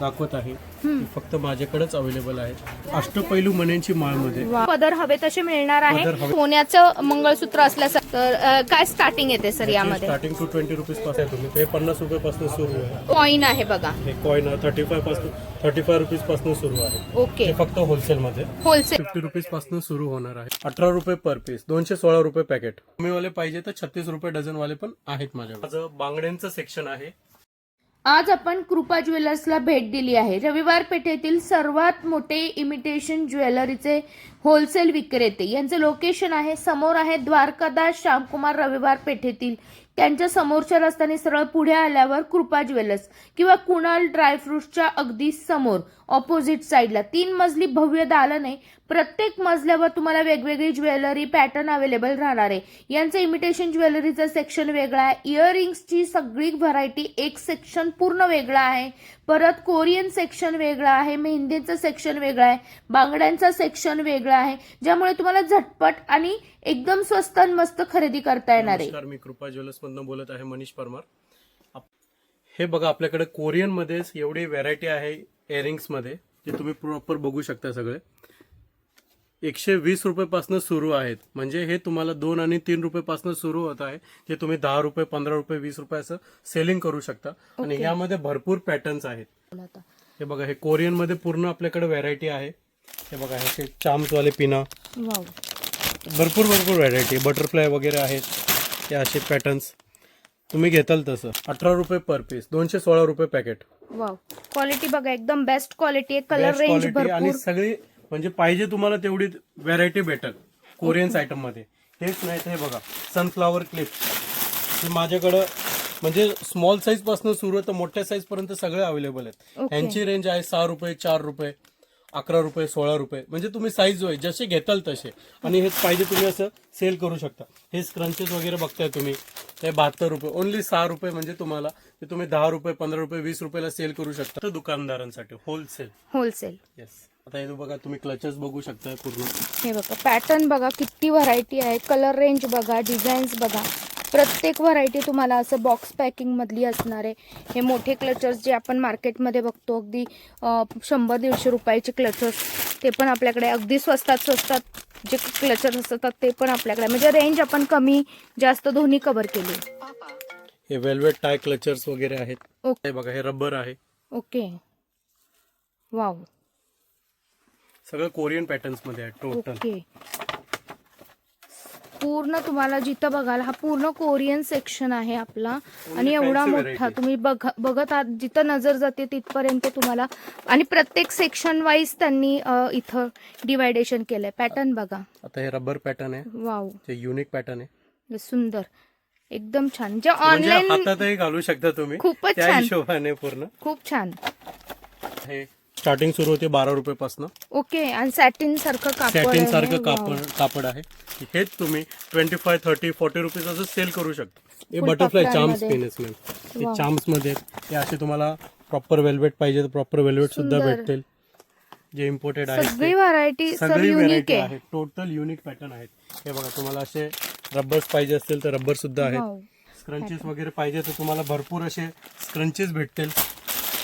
दाखवत आहे. ती फक्त माझ्याकडेच अवेलेबल आहे. अष्टपैलू मण्यांची माळमध्ये. पदर हवे तसे मिळणार आहे. हवे. सोन्याचं मंगळसूत्र असल्यास तर अ, काय स्टार्टिंग येते सर यामध्ये? स्टार्टिंग टू ट्वेंटी रुपीजपासून आहे तुम्ही. ते पन्नास रुपयापासून सुरू आहे. कॉईन आहे बघा. हे कॉईन थर्टी फायपासून थर्टी फाय रुपीजपासून सुरू आहे. ओके ते फक्त होलसेल मध्ये. होलसेल फिफ्टी रुपीजपासून सुरू होणार आहे. अठरा रुपये पर पीस दोनशे सोळा रुपये पॅकेट कमी वाले पाहिजे तर छत्तीस रुपये डझन वाले पण आहेत माझ्याकडे. माझं बांगड्यांचं सेक्शन आहे. आज आपण कृपा ज्वेलर्सला भेट दिली आहे. रविवार पेठेतील सर्वात मोठे इमिटेशन ज्वेलरीचे होलसेल विक्रेते यांचं लोकेशन आहे. समोर आहे द्वारकादास श्यामकुमार रविवार पेठेतील. त्यांच्या समोरच्या रस्त्याने सरळ पुढे आल्यावर कृपा ज्वेलर्स किंवा कुणाल ड्रायफ्रुट्सच्या अगदी समोर ऑपोजिट साईडला तीन मजली भव्य दालन आहे प्रत्येक मजल्यावर तुम्हाला वेगवेगळी ज्वेलरी पॅटर्न अवेलेबल राहणार आहे. यांचं इमिटेशन ज्वेलरीचं सेक्शन वेगळं आहे. इयरिंग्सची सगळी व्हरायटी एक सेक्शन पूर्ण वेगळं आहे. परत कोरियन सेक्शन वेगळं आहे मेहंदीचं सेक्शन वेगळं आहे बांगड्यांचं सेक्शन वेगळं आहे ज्यामुळे तुम्हाला झटपट आणि एकदम स्वस्त आणि मस्त खरेदी करता येणार आहे. मी कृपा ज्वेलर्स मधनं बोलत आहे मनीष परमार. हे बघा आपल्याकडे कोरियन मध्येच एवढी व्हरायटी आहे इयरिंग्समध्ये जे तुम्ही प्रॉपर बघू शकता सगळे. एकशे वीस रुपयेपासून सुरू आहेत. म्हणजे हे तुम्हाला दोन आणि तीन रुपयेपासून सुरू होत आहे. जे तुम्ही दहा रुपये पंधरा रुपये वीस रुपये असं सेलिंग करू शकता. आणि यामध्ये भरपूर पॅटर्न्स आहेत. हे बघा हे कोरियनमध्ये पूर्ण आपल्याकडे व्हरायटी आहे. हे बघा हे चाम्स वाले पिना. भरपूर भरपूर व्हरायटी बटरफ्लाय वगैरे आहेत. हे असे पॅटर्न्स तुम्ही घेताल तसं. अठरा रुपये पर पीस दोनशे सोळा रुपये पॅकेट क्वालिटी बघा एकदम बेस्ट क्वालिटी आहे. कलर रेंज आणि सगळी म्हणजे पाहिजे तुम्हाला तेवढी व्हरायटी भेटेल कोरियन्स आयटममध्ये. हेच नाही हे बघा सनफ्लावर क्लिप्स हे माझ्याकडं म्हणजे स्मॉल साईजपासून सुरू तर मोठ्या साईज पर्यंत सगळे अवेलेबल आहेत. यांची रेंज आहे सहा रुपये चार रुपये अकरा रुपये सोळा रुपये. म्हणजे तुम्ही साईज होय जसे घेताल तसे. आणि हे पाहिजे तुम्ही असं सेल करू शकता. हे स्क्रंचेस वगैरे बघताय तुम्ही. ते बहात्तर रुपये ओनली सहा रुपये म्हणजे तुम्हाला ते तुम्ही दहा रुपये पंधरा रुपये वीस रुपयाला सेल करू शकता. दुकानदारांसाठी होलसेल होलसेल येस आता हे बघा तुम्ही क्लचेस बघू शकता पूर्ण. हे बघा पॅटर्न बघा किती व्हरायटी आहे. कलर रेंज बघा डिझाईन्स बघा. प्रत्येक व्हरायटी तुम्हाला असं बॉक्स पॅकिंग मधली असणार आहे. हे मोठे क्लचर्स जे आपण मार्केटमध्ये बघतो अगदी शंभर दीडशे रुपयाचे क्लचर्स ते पण आपल्याकडे अगदी स्वस्तात स्वस्तात जे क्लचर्स असतात ते पण आपल्याकडे म्हणजे रेंज आपण कमी जास्त दोन्ही कव्हर केली. हे वेल्वेट टाय क्लचर्स वगैरे आहेत. ओके. बघा हे रबर आहे. ओके. वाव. सगळं कोरियन पॅटर्न्समध्ये आहे टोटल ओके पूर्ण तुम्हाला जिथं बघाल हा पूर्ण कोरियन सेक्शन आहे आपला. आणि एवढा fancy मोठा variety. तुम्ही बघ बघत आहात जिथं नजर जाते तिथपर्यंत तुम्हाला. आणि प्रत्येक सेक्शन वाईज त्यांनी अ, इथं डिवायडेशन केलंय. पॅटर्न बघा. आता हे रबर पॅटर्न आहे. वाव जे युनिक पॅटर्न आहे. हे सुंदर. एकदम छान. जे म्हणजे ऑनलाईन हातातही घालू शकता तुम्ही. खूपच त्या छान. हिशोबाने पूर्ण. खूप छान. हे स्टार्टिंग सुरू होते बारा रुपये पासून ओके आणि सॅटिन सारखं कापड सॅटिन आहे. सारखं. कापड कापड आहे हेच तुम्ही twenty five thirty forty rupees असं सेल करू शकता हे बटरफ्लाय चाम्स पकडांमध्ये. पेन मॅम हे. चाम्समध्ये. हे असे तुम्हाला प्रॉपर वेल्वेट पाहिजे तर प्रॉपर वेल्वेट सुद्धा. भेटतील जे इम्पोर्टेड आहेत सगळी. व्हरायटी सगळी युनिक व्हरायटी आहे आहे टोटल युनिक पॅटर्न आहेत हे बघा तुम्हाला असे रब्बर्स पाहिजे असतील तर रब्बर सुद्धा आहेत. स्क्रंचेस वगैरे पाहिजे तर तुम्हाला भरपूर असे स्क्रंचेस भेटतील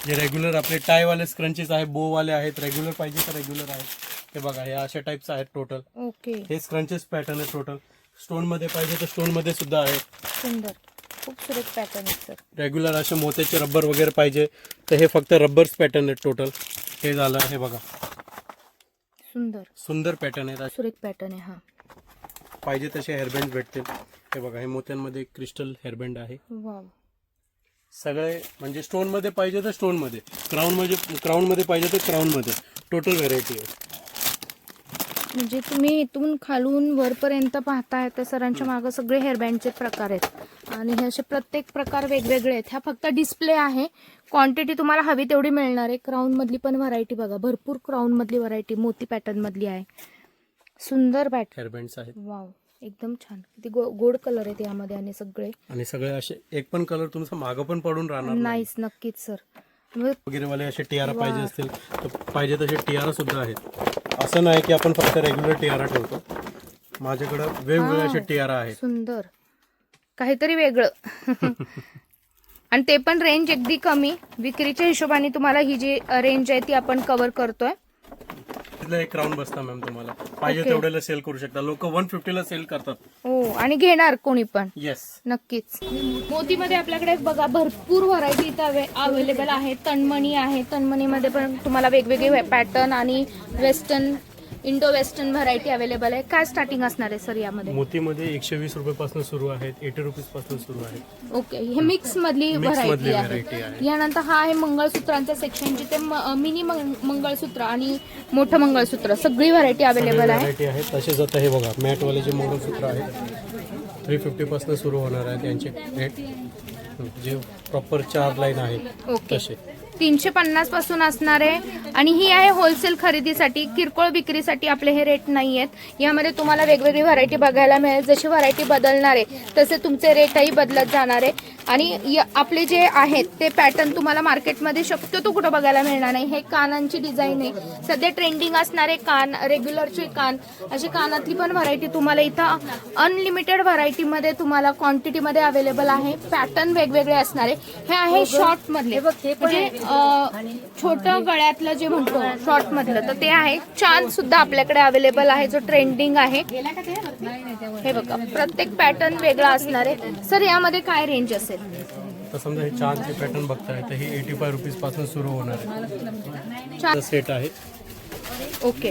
जे रेग्युलर आपले टाय वाले स्क्रंचेस आहेत बो वाले आहेत रेग्युलर पाहिजे तर रेग्युलर आहेत. हे बघा हे अशा टाईप्स आहेत टोटल ओके हे स्क्रंचेस पॅटर्न आहे टोटल स्टोनमध्ये पाहिजे तर स्टोनमध्ये सुद्धा आहे. सुंदर. खूप सुरेख पॅटर्न आहे सर रेग्युलर असे मोत्याचे रबर वगैरे पाहिजे तर हे फक्त रब्बर्स पॅटर्न आहेत टोटल हे झालं हे बघा. सुंदर. सुंदर पॅटर्न आहेत. सुरेख पॅटर्न आहे हा. पाहिजे तसे हेअरबँड भेटतील. हे बघा हे मोत्यांमध्ये क्रिस्टल हेअरबँड आहे. वाव सगळे म्हणजे स्टोनमध्ये पाहिजे तर स्टोनमध्ये क्राऊन मध्ये क्राऊन मध्ये पाहिजे तर क्राऊन मध्ये टोटल व्हेरायटी आहे. म्हणजे तुम्ही इथून खालून वरपर्यंत पाहताय तर सरांच्या मागं सगळे हेअरबँडचे प्रकार आहेत. आणि हे असे प्रत्येक प्रकार वेगवेगळे आहेत. ह्या फक्त डिस्प्ले आहे. क्वांटिटी तुम्हाला हवी तेवढी मिळणार आहे. क्राऊन मधली पण व्हरायटी बघा. भरपूर क्राऊन मधली व्हरायटी मोती पॅटर्न मधली आहे. सुंदर पॅटर्न हेअरबँड्स आहेत. वाव एकदम छान. किती गो गोड कलर आहेत यामध्ये आणि सगळे. आणि सगळे असे एक पण कलर तुमचा मागं पण पडून राहणार नाही. नाहीच नक्कीच सर म्हणजे वगैरे वाले असे टियारा वा. पाहिजे असतील तर पाहिजे तसे टियारा सुद्धा आहेत. असं नाही की आपण फक्त रेग्युलर टियारा ठेवतो. माझ्याकडं वेगवेगळे असे. टियारा आहेत. सुंदर. काहीतरी वेगळं. आणि ते पण रेंज अगदी कमी. विक्रीच्या हिशोबाने तुम्हाला ही जी रेंज आहे ती आपण कव्हर करतोय. तिथलं एक राऊंड बसता मॅम तुम्हाला. पाहिजे Okay. तेवढ्याला सेल करू शकता. लोक वन फिफ्टीला सेल करतात. हो आणि घेणार कोणी पण. येस नक्कीच. मोतीमध्ये आपल्याकडे बघा भरपूर व्हरायटी इथं अवेलेबल आहे. तणमणी आहे. तणमणीमध्ये पण तुम्हाला वेगवेगळे पॅटर्न आणि western indo western variety available आहे. काय स्टार्टिंग असणार आहे सर यामध्ये? मोतीमध्ये एकशे वीस रुपयापासून सुरू आहेत एटी रुपीजपासून सुरू आहेत. ओके हे मिक्स मधली Mix व्हरायटी मधली आहे. variety आहे. यानंतर हा आहे मंगळसूत्रांचा सेक्शन जिथे मिनी मंगळसूत्र आणि मोठं मंगळसूत्र सगळी व्हरायटी अवेलेबल आहे. व्हरायटी आहेत तसेच आता हे बघा मॅटवाले जे मंगळसूत्र आहेत थ्री फिफ्टी पासून सुरू होणार आहेत यांचे रेट जे प्रॉपर चार लाईन आहेत ओके तसे. तीनशे पन्नासपासून असणार आहे. आणि ही आहे होलसेल खरेदीसाठी किरकोळ विक्रीसाठी आपले हे रेट नाही आहेत. यामध्ये तुम्हाला वेगवेगळी व्हरायटी बघायला मिळेल. जशी व्हरायटी बदलणार आहे तसे तुमचे रेटही बदलत जाणार आहे. आणि आपले जे आहेत ते पॅटर्न तुम्हाला मार्केटमध्ये शक्यतो कुठं बघायला मिळणार नाही. हे कानांची डिझाईन आहे. सध्या ट्रेंडिंग असणारे कान रेग्युलरचे कान अशी कानातली पण व्हरायटी तुम्हाला इथं अनलिमिटेड व्हरायटीमध्ये तुम्हाला क्वांटिटीमध्ये अवेलेबल आहे. पॅटर्न वेगवेगळे असणारे हे आहे शॉर्ट मधले. म्हणजे छोटं गळ्यातलं जे म्हणतो शॉर्ट मधलं तर ते आहे. चांद सुद्धा आपल्याकडे अवेलेबल आहे जो ट्रेंडिंग आहे. हे बघा प्रत्येक पॅटर्न वेगळा असणार आहे. सर यामध्ये काय रेंज असेल? तर समजा हे चारचे पॅटर्न बघताय तर हे एटी फाय रुपीजपासून सुरू होणार चार आहे सेट आहे. ओके.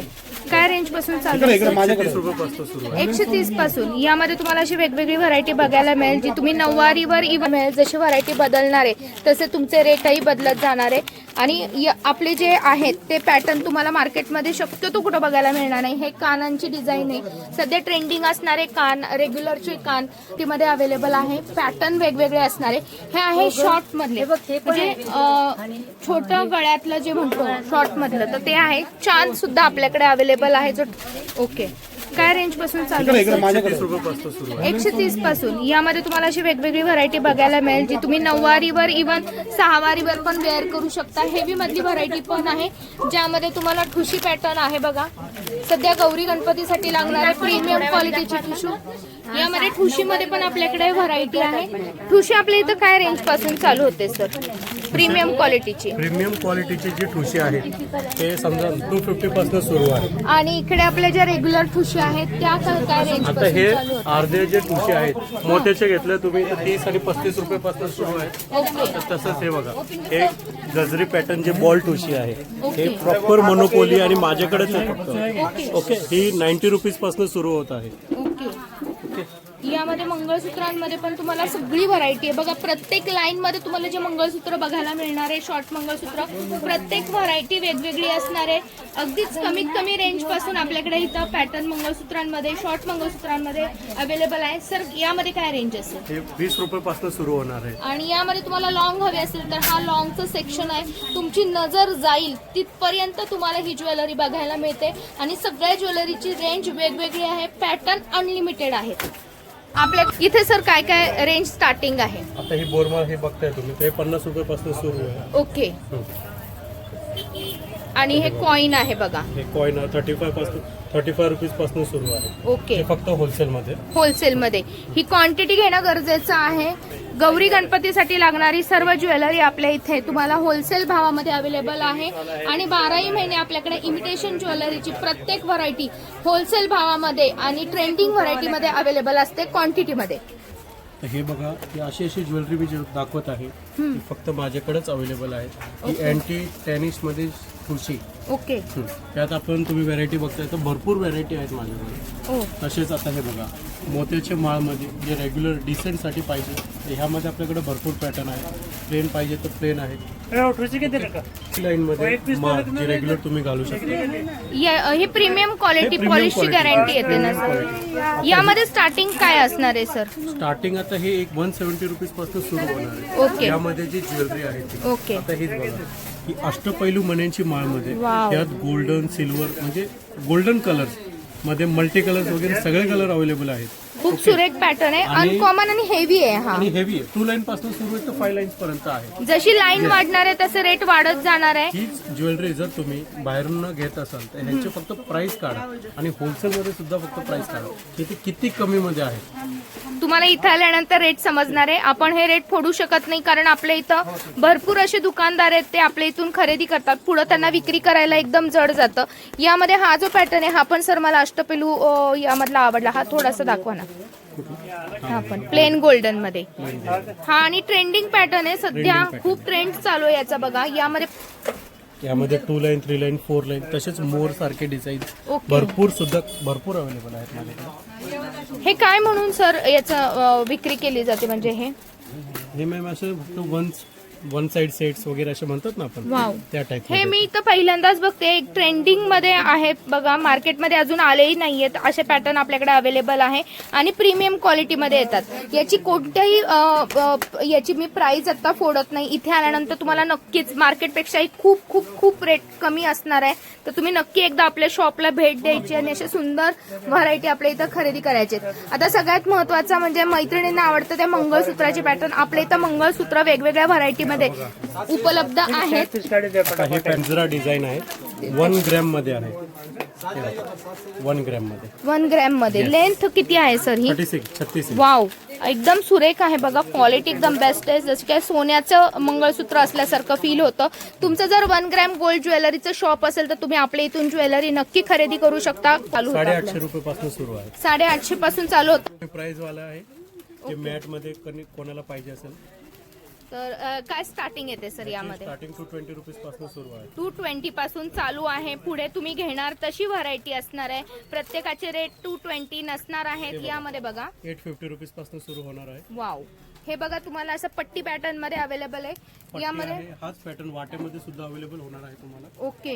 काय रेंजपासून चालू एकशे तीसपासून. यामध्ये तुम्हाला अशी वेगवेगळी व्हरायटी बघायला मिळेल जी तुम्ही नऊवारीवर इव्हन मिळेल. जशी व्हरायटी बदलणार आहे तसे तुमचे रेटही बदलत जाणार आहे. आणि य- आपले जे आहेत ते पॅटर्न तुम्हाला मार्केटमध्ये शक्यतो कुठं बघायला मिळणार नाही. हे कानांची डिझाईन आहे. सध्या ट्रेंडिंग असणारे कान रेग्युलरचे कानमध्ये अवेलेबल आहे. पॅटर्न वेगवेगळे असणारे हे आहे शॉर्ट मधले म्हणजे छोटं गळ्यातलं जे म्हणतो शॉर्ट मधलं तर ते आहे. चांद सुद्धा आपल्याकडे अवेलेबल आहे. जो ओके. काय रेंजपासून चालू एकशे तीसपासून यामध्ये तुम्हाला अशी वेगवेगळी व्हरायटी बघायला मिळेल जी तुम्ही नऊवारीवर इव्हन सहावारीवर पण वेअर करू शकता. हेवी मधली व्हरायटी पण आहे ज्यामध्ये तुम्हाला ठुशी पॅटर्न आहे बघा. सध्या गौरी गणपतीसाठी लागणारे प्रीमियम क्वालिटीची ठुशी. यामध्ये ठुशीमध्ये पण आपल्याकडे व्हरायटी आहे. ठुशी आपल्या इथं काय रेंजपासून चालू होते सर प्रीमियम क्वालिटीची प्रीमियम क्वालिटीची जी ठुशी आहेत ते समजा टू फिफ्टी पासून सुरू आहे. आणि इकडे आपल्या ज्या रेग्युलर ठुशी आहेत त्या काय काय रेंज आता पासून हे चालू अर्धे जे ठुशी आहेत मोत्याचे घेतले तुम्ही तर तीस आणि पस्तीस रुपयापासून सुरू आहेत ओके. तर तसंच हे बघा हे गजरी पॅटर्न जे बॉल ठुशी आहे. हे प्रॉपर मोनोपोली आणि माझ्याकडेच आहे ओके. फक्त. ओके. ही नाईन्टी रुपीजपासून सुरू होत आहे. ओके. यामध्ये मंगळसूत्रांमध्ये पण तुम्हाला सगळी व्हरायटी आहे. बघा प्रत्येक लाईन मध्ये तुम्हाला जे मंगळसूत्र बघायला मिळणार आहे शॉर्ट मंगळसूत्र प्रत्येक व्हरायटी वेगवेगळी असणार आहे. अगदीच कमीत कमी रेंजपासून आपल्याकडे इथं पॅटर्न मंगळसूत्रांमध्ये शॉर्ट मंगळसूत्रांमध्ये अवेलेबल आहे. सर यामध्ये काय रेंज असेल हे वीस रुपयापासून सुरू होणार आहे. आणि यामध्ये तुम्हाला लॉंग हवे असेल तर हा लॉंगचं सेक्शन आहे. तुमची नजर जाईल तिथपर्यंत तुम्हाला ही ज्वेलरी बघायला मिळते. आणि सगळ्या ज्वेलरीची रेंज वेगवेगळी आहे. पॅटर्न अनलिमिटेड आहेत आपल्या इथे सर काय काय रेंज स्टार्टिंग आहे? आता ही बोरमा हे बघताय तुम्ही ते पन्नास रुपयापासून सुरू आहे. ओके. आणि हे कॉइन आहे बघा. हे कॉईन थर्टी फायपासून थर्टी फाय रुपीजपासून सुरू आहे. ओके हे फक्त होलसेलमध्ये होलसेलमध्ये ही क्वांटिटी घेणं गरजेचं आहे. गौरी गणपतीसाठी लागणारी सर्व ज्वेलरी आपल्या इथे तुम्हाला होलसेल भावामध्ये अवेलेबल आहे. आणि बाराही महिने आपल्याकडे इमिटेशन ज्वेलरीची प्रत्येक व्हरायटी होलसेल भावामध्ये आणि ट्रेंडिंग व्हरायटीमध्ये अवेलेबल असते क्वांटिटीमध्ये तर हे बघा ही अशी अशी ज्वेलरी मी जे दाखवत आहे ती फक्त माझ्याकडेच अवेलेबल आहे. ही अँटी मध्ये खुर्ची. ओके. हं. त्यात आपण तुम्ही व्हरायटी बघताय तर भरपूर व्हरायटी आहेत माझ्याकडे. ओ तसेच आता हे बघा मोत्याचे माळमध्ये जे रेग्युलर डिसेंटसाठी पाहिजे तर ह्यामध्ये आपल्याकडे भरपूर पॅटर्न आहे. प्लेन पाहिजे तर प्लेन आहे. लाईनमध्ये माळ जे रेग्युलर तुम्ही घालू शकता. या- ही प्रीमियम क्वालिटी हे पॉलिशची. गॅरंटी येते ना सर यामध्ये स्टार्टिंग काय असणार आहे सर स्टार्टिंग आता हे एक वन सेव्हन्टी रुपीजपासून सुरू होणार ओके. आहे यामध्ये जी ज्वेलरी आहे ओके आता हीच बघा. ही अष्टपैलू मण्यांची माळमध्ये. त्यात गोल्डन सिल्वर म्हणजे गोल्डन कलर्समध्ये मल्टी कलर्स वगैरे सगळे कलर अवेलेबल आहेत खूप सुरेख पॅटर्न आहे. आणि- अनकॉमन आणि हेवी आहे हा. आणि हेवी आहे. टू लाईन पासून सुरू आहे तर फाईव्ह लाईन पर्यंत आहे. जशी लाईन वाढणार आहे तसं रेट वाढत जाणार आहे. हीच ज्वेलरी जर तुम्ही बाहेरून न घेत असाल तर ह्यांचे फक्त प्राइस काढा. आणि होलसेल मध्ये सुद्धा फक्त प्राइस काढा. किती किती कमी मध्ये आहे? तुम्हाला इथं आल्यानंतर रेट समजणार आहे. आपण हे रेट फोडू शकत नाही कारण आपल्या इथं भरपूर असे दुकानदार आहेत ते आपल्या इथून खरेदी करतात. पुढं त्यांना विक्री करायला एकदम जड जातं. यामध्ये हा जो पॅटर्न आहे हा पण सर मला अष्टपेलू अं, यामधला आवडला. हा थोडासा दाखवा ना. हा पण प्लेन गोल्डनमध्ये. हा आणि ट्रेंडिंग पॅटर्न आहे. सध्या खूप ट्रेंड चालू आहे याचा बघा. यामध्ये यामध्ये two line three line four line तसेच मोर सारखे डिझाईन ओके. भरपूर सुद्धा भरपूर अवेलेबल आहेत माझ्याकडे हे काय म्हणून सर याचं विक्री केली जाते? म्हणजे हे? हे मॅम असं फक्त वन वन साइड सेट्स वगैरे असे म्हणतात ना आपण वाव. त्या टाइप हे मी इथं पहिल्यांदाच बघते. एक ट्रेंडिंगमध्ये आहे बघा मार्केटमध्ये अजून आलेही नाहीयेत असे पॅटर्न आपल्याकडे अवेलेबल आहे. आणि प्रीमियम क्वालिटीमध्ये येतात. याची कोणत्याही अ, अ, याची मी प्राइस आता फोडत नाही. इथे आल्यानंतर तुम्हाला नक्कीच मार्केटपेक्षाही खूप खूप खूप रेट कमी असणार आहे. तर तुम्ही नक्की एकदा आपल्या शॉपला भेट द्यायची आणि असे सुंदर व्हरायटी आपल्या इथं खरेदी करायचे आता सगळ्यात महत्त्वाचा म्हणजे मैत्रिणींना आवडतं त्या मंगळसूत्राचे पॅटर्न आपल्या इथं मंगळसूत्र वेगवेगळ्या व्हरायटीमध्ये उपलब्ध आहेत. आता हे पेन्झरा डिझाईन आहे वन ग्रॅममध्ये आहे. वन ग्रॅममध्ये. वन ग्रॅममध्ये. लेंथ किती आहे सर ही? थर्टी सिक्स छत्तीस वाव एकदम सुरेख आहे बघा. क्वालिटी एकदम बेस्ट आहे. जसं काय सोन्याचं मंगळसूत्र असल्यासारखं फील होतं. तुमचं जर वन ग्रॅम गोल्ड ज्वेलरीचं शॉप असेल तर तुम्ही आपल्या इथून ज्वेलरी नक्की खरेदी करू शकता. चालू साडेआठशे. रुपये पासून सुरू आहे. साडेआठशे पासून चालू होतं. प्राइस वाला आहे. जे मॅटमध्ये कोणी- कोणाला पाहिजे असेल तर अं, काय स्टार्टिंग येते सर यामध्ये? स्टार्टिंग टू ट्वेंटी रुपीजपासून सुरू आहे. टू ट्वेंटी पासून चालू आहे. पुढे तुम्ही घेणार तशी व्हरायटी असणार आहे. प्रत्येकाचे रेट टू ट्वेंटी नसणार आहेत यामध्ये बघा. एट फिफ्टी रुपीजपासून सुरू होणार आहे. वाव हे बघा तुम्हाला असं पट्टी पॅटर्नमध्ये अवेलेबल आहे. यामध्ये हाच पॅटर्न वाट्यामध्ये सुद्धा अवेलेबल होणार आहे तुम्हाला. ओके.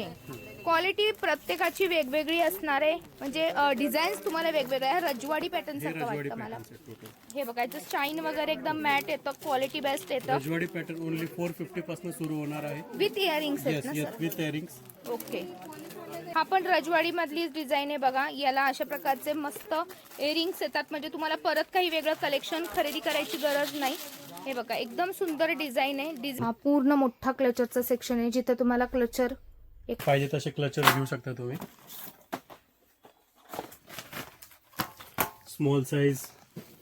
क्वालिटी प्रत्येकाची वेगवेगळी असणार आहे. म्हणजे डिझाईन्स तुम्हाला वेगवेगळ्या आहे रजवाडी पॅटर्न सारखं वाटतं मला. हे बघायचं शाईन वगैरे एकदम मॅट येतं. क्वालिटी बेस्ट येतं. रजवाडी पॅटर्न ओनली फोर फिफ्टी पासून सुरू होणार आहे. With earrings with earrings okay हा पण रजवाडी मधली डिझाईन आहे बघा. याला अशा प्रकारचे मस्त इयरिंग्स येतात. म्हणजे तुम्हाला परत काही वेगळं कलेक्शन खरेदी करायची गरज नाही. हे बघा एकदम सुंदर डिझाईन आहे. डिझ- हा पूर्ण मोठा क्लचरचा सेक्शन आहे जिथे तुम्हाला क्लचर पाहिजे तसे क्लचर घेऊ शकता तुम्ही. स्मॉल साईज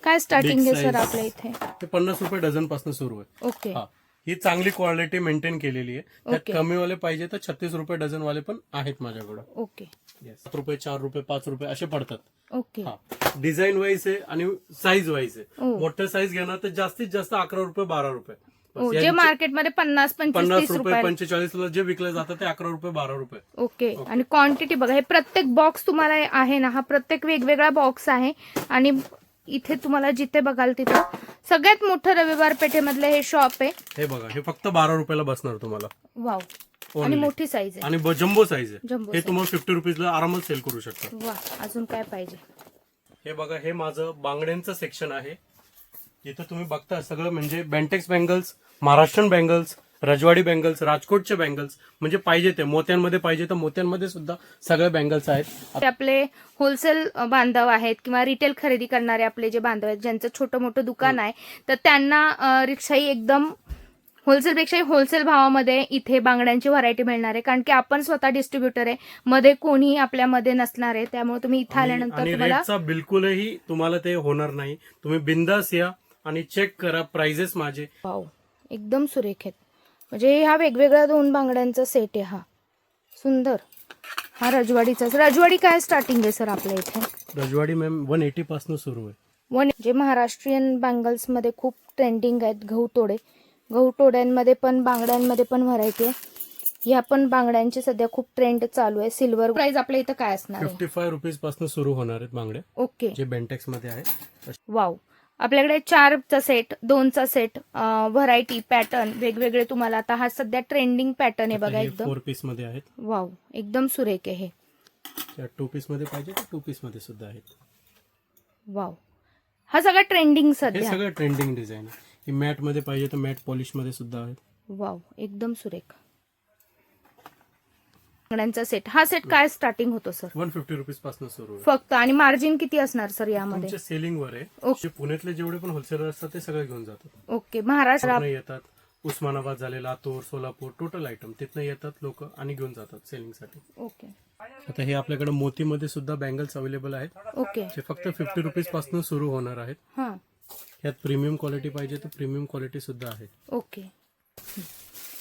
काय स्टार्टिंग आहे सर. आपल्या इथे? ते पन्नास रुपये डझनपासून सुरू आहे. ओके हा चांगली क्वालिटी मेंटेन केलेली आहे. त्यात Okay. कमी वाले पाहिजे तर छत्तीस रुपये डझन वाले पण आहेत माझ्याकडं. ओके सात रुपये चार रुपये पाच रुपये असे पडतात. ओके डिझाईन वाईज आहे आणि साईज वाईज आहे. ओ. मोठं साईज घेणार तर जास्तीत जास्त अकरा रुपये बारा रुपये. ओ, जे मार्केटमध्ये पन्नास पन्नास रुपये पंचेचाळीस ला जे विकलं जातं ते अकरा रुपये बारा रुपये. ओके आणि क्वांटिटी बघा हे प्रत्येक बॉक्स तुम्हाला आहे ना हा प्रत्येक वेगवेगळा बॉक्स आहे. आणि इथे तुम्हाला जिथे बघाल तिथं. सगळ्यात मोठं रविवार पेठेमधलं हे शॉप आहे. हे बघा हे फक्त बारा रुपयाला बसणार तुम्हाला. वाव. आणि मोठी साईज आहे. आणि जम्बो साईज आहे. हे. तुम्हाला फिफ्टी रुपीजला आरामात सेल करू शकता. वा अजून काय पाहिजे? हे बघा हे माझं बांगड्यांचं सेक्शन आहे. इथं तुम्ही बघता सगळं म्हणजे बेंटेक्स बँगल्स महाराष्ट्रीयन बँगल्स रजवाडी बँगल्स राजकोटचे बँगल्स म्हणजे पाहिजे ते मोत्यांमध्ये पाहिजे तर मोत्यांमध्ये सुद्धा सगळे बँगल्स आहेत. ते आपले होलसेल बांधव आहेत किंवा रिटेल खरेदी करणारे आपले जे बांधव आहेत ज्यांचं छोटं मोठं दुकान आहे तर त्यांना रिक्षाही एकदम होलसेलपेक्षाही होलसेल भावामध्ये इथे बांगड्यांची व्हरायटी मिळणार आहे. कारण की आपण स्वतः डिस्ट्रीब्युटर आहे मध्ये कोणीही आपल्यामध्ये नसणार आहे त्यामुळे तुम्ही इथे आल्यानंतर तुम्हाला बिलकुलही तुम्हाला ते होणार नाही. तुम्ही बिंदास या आणि चेक करा प्राइजेस माझे. एकदम सुरेख आहेत. म्हणजे ह्या वेगवेगळ्या दोन बांगड्यांचा सेट आहे हा. सुंदर. हा रजवाडीचा. रजवाडी काय स्टार्टिंग आहे सर आपल्या इथे? रजवाडी मॅम वन एटी पासून सुरू आहे. वन जे महाराष्ट्रीयन बँगल्समध्ये खूप ट्रेंडिंग आहेत गहू तोडे. गहू तोड्यांमध्ये पण बांगड्यांमध्ये पण व्हरायटी आहे. ह्या पण बांगड्यांची सध्या खूप ट्रेंड चालू आहे. सिल्वर प्राइस आपल्या इथं काय असणार फिफ्टी फाय रुपीजपासून सुरू होणार आहेत बांगड्या. ओके जे बेंटेक्समध्ये आहे. वाव आपल्याकडे चारचा सेट दोनचा सेट व्हरायटी पॅटर्न वेगवेगळे तुम्हाला आता हा सध्या ट्रेंडिंग पॅटर्न आहे बघा एकदम. फोर पीसमध्ये आहेत. वाव एकदम सुरेख आहे हे. त्या टू पीसमध्ये पाहिजे टू पीसमध्ये सुद्धा आहेत? वाव हा सगळा ट्रेंडिंग हे सध्या. सगळं ट्रेंडिंग डिझाईन आहे. मॅटमध्ये पाहिजे तर मॅट पॉलिशमध्ये सुद्धा आहेत. वाव एकदम सुरेख. बांगड्यांचा सेट हा सेट काय स्टार्टिंग होतो सर वन फिफ्टी रुपीजपासून सुरू आहे. फक्त. आणि मार्जिन किती असणार सर यामध्ये? तुमच्या सेलिंग वर आहे. ओके. जे पुण्यातले जेवढे पण होलसेलर असतात ते सगळे घेऊन जातात. ओके. महाराष्ट्र येतात. उस्मानाबाद झाले लातूर सोलापूर टोटल आयटम तिथनं येतात लोक आणि घेऊन जातात सेलिंगसाठी. ओके. आता हे आपल्याकडे मोतीमध्ये सुद्धा बँगल्स अवेलेबल आहेत. ओके. जे फक्त फिफ्टी रुपीजपासून सुरू होणार आहेत. हा. यात प्रीमियम क्वालिटी पाहिजे तर प्रीमियम क्वालिटी सुद्धा आहे. ओके.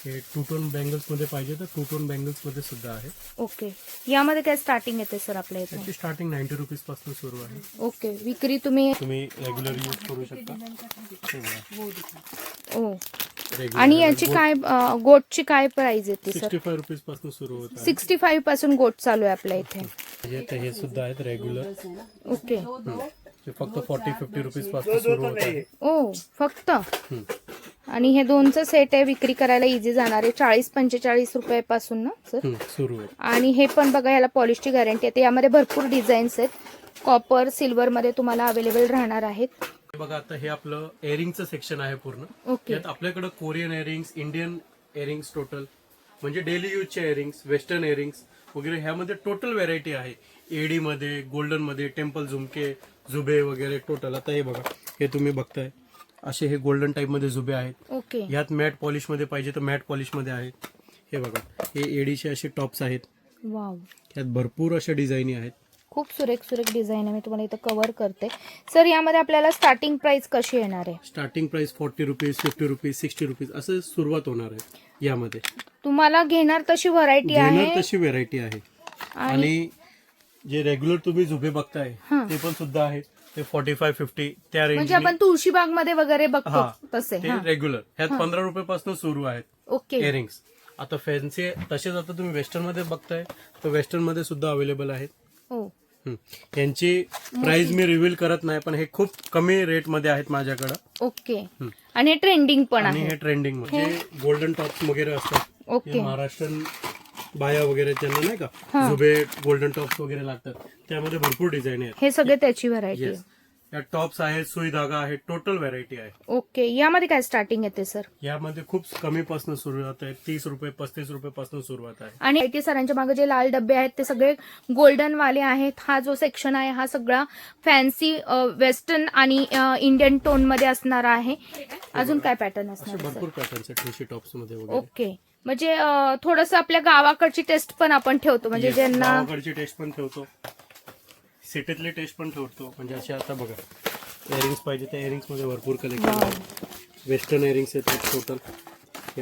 हे टू टोन बँगल्समध्ये पाहिजे तर टू टोन बँगल्समध्ये सुद्धा आहे. ओके. यामध्ये काय स्टार्टिंग येते सर आपल्या इथे? त्याची स्टार्टिंग नाईन्टी रुपीजपासून सुरू आहे. ओके. विक्री तुम्ही तुम्ही रेग्युलर यूज करू शकता. हे. बघा. ओ Regular आणि याची काय अं, गोटची काय प्राइस येते सर? सिक्स्टी फाय रुपीजपासून सुरू होत आहे. सिक्स्टी फाईव्हपासून गोट चालू आहे आपल्या इथे. हे हे सुद्धा आहेत रेग्युलर ओके. जे फक्त फॉर्टी फिफ्टी रुपीजपासून सुरू होत आहे. ओ फक्त? हम्म. आणि हे दोनचं सेट आहे विक्री करायला इझी जाणार आहे. चाळीस पंचेचाळीस रुपयापासून ना सर सुरू आहे. आणि हे पण बघा याला पॉलिशची गॅरंटी येते यामध्ये भरपूर डिझाईन्स आहेत. कॉपर सिल्वर मध्ये तुम्हाला अवेलेबल राहणार आहेत. बघा आता हे आपलं एअरिंगचं सेक्शन आहे पूर्ण. ओके यात आपल्याकडे Korean earrings Indian earrings total म्हणजे डेली यूजचे एअरिंग्स वेस्टर्न एअरिंग्स वगैरे ह्यामध्ये टोटल व्हेरायटी आहे. एडी मध्ये गोल्डनमध्ये टेम्पल झुमके जुबे वगैरे टोटल आता हे बघा हे तुम्ही बघताय. असे हे गोल्डन टाईपमध्ये जुबे आहेत. ओके यात मॅट पॉलिशमध्ये पाहिजे तर मॅट पॉलिशमध्ये आहेत. हे बघा हे एडीचे असे टॉप्स आहेत. वाव यात भरपूर अशा डिझाईनी आहेत. खूप सुरेख सुरेख डिझाईन आहे. मी तुम्हाला इथं कव्हर करते. सर यामध्ये आपल्याला स्टार्टिंग प्राइस कशी येणार आहे? Starting price forty rupees fifty rupees sixty rupees असं सुरुवात होणार आहे यामध्ये. तुम्हाला घेणार तशी व्हरायटी आहे. घेणार तशी व्हेरायटी आहे. आणि आणि जे रेग्युलर तुम्ही झुबे बघताय हा. ते पण सुद्धा आहेत. ते फोर्टी फाय फिफ्टी त्या म्हणजे रेंज आपण तुळशीबागमध्ये वगैरे बघतो हा तसे ते हा. रेग्युलर ह्यात पंधरा रुपये पासून सुरू आहेत ओके. इयरिंग्स आता फॅन्सी तसेच आता तुम्ही वेस्टर्नमध्ये बघताय तर वेस्टर्नमध्ये सुद्धा अवेलेबल आहेत. हो. यांची प्राइस मी रिव्हील करत नाही पण हे खूप कमी रेटमध्ये आहेत माझ्याकडं. ओके. आणि ट्रेंडिंग पण आणि आहे. हे ट्रेंडिंग म्हणजे गोल्डन टॉप्स वगैरे असतात. ओके. हे महाराष्ट्रीयन बाया वगैरे त्यांना नाही का जुबे गोल्डन टॉप्स वगैरे लागतात. त्यामध्ये भरपूर डिझाईन आहेत. हे सगळे त्याची व्हरायटी येस या टॉप्स आहेत सुई धागा आहे टोटल व्हरायटी आहे. ओके यामध्ये काय स्टार्टिंग येते सर यामध्ये खूप कमी पासून सुरुवात आहे. तीस रुपये पस्तीस रुपये पासून सुरुवात आहे. आणि आयटी सरांच्या मागे जे लाल डबे आहेत ते सगळे गोल्डन वाले आहेत. हा जो सेक्शन आहे हा सगळा फॅन्सी वेस्टर्न आणि इंडियन टोनमध्ये असणार आहे. अजून काय पॅटर्न असे असणार भरपूर पॅटर्न्स आहेत ठेशी टॉप्समध्ये वगैरे. ओके म्हणजे थोडस आपल्या गावाकडची टेस्ट पण आपण ठेवतो. म्हणजे ज्यांना गावाकडची टेस्ट पण ठेवतो. सिटीतली टेस्ट पण ठेवतो. म्हणजे असे आता बघा इयरिंग्स पाहिजे त्या इयरिंग्समध्ये भरपूर कलेक्शन वेस्टर्न इयरिंग्स येतात टोटल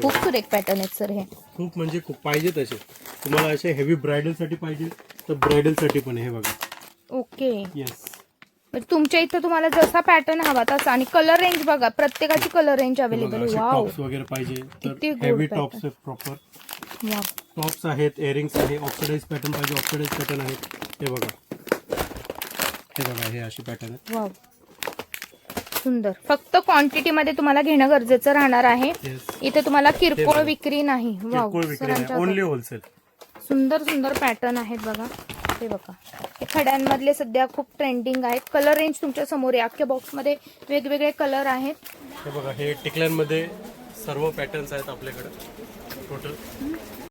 खूप सुरेख पॅटर्न आहेत सर हे. खूप म्हणजे खूप पाहिजे तसे. तुम्हाला असे हेवी ब्रायडलसाठी पाहिजे तर ब्रायडलसाठी पण आहे हे बघा. ओके येस तुमच्या इथं तुम्हाला जसा पॅटर्न हवा तसा. आणि कलर रेंज बघा प्रत्येकाची कलर रेंज अवेलेबल आहे टॉप्स वगैरे पाहिजे. तर किती gold हेवी pattern. टॉप्स आहेत प्रॉपर वाव टॉप्स आहेत इयरिंग्स आहे ऑक्सिडाइज पॅटर्न पाहिजे ऑक्सिडाइज पॅटर्न आहेत. हे बघा. हे बघा हे असे पॅटर्न वाव सुंदर. फक्त क्वांटिटी मध्ये तुम्हाला घेणं गरजेचं राहणार आहे. इथे तुम्हाला किरकोळ. विक्री नाही. वाव किरकोळ विक्री सरांच्या आहे ओनली होलसेल सुंदर सुंदर पॅटर्न आहेत बघा. हे बघा. हे खड्यांमधले सध्या खूप ट्रेंडिंग आहेत. कलर रेंज तुमच्यासमोर आहे. अख्ख्या बॉक्समध्ये वेगवेगळे कलर आहेत. हे बघा हे टिकल्यांमध्ये सर्व पॅटर्न्स आहेत आपल्याकडे. टोटल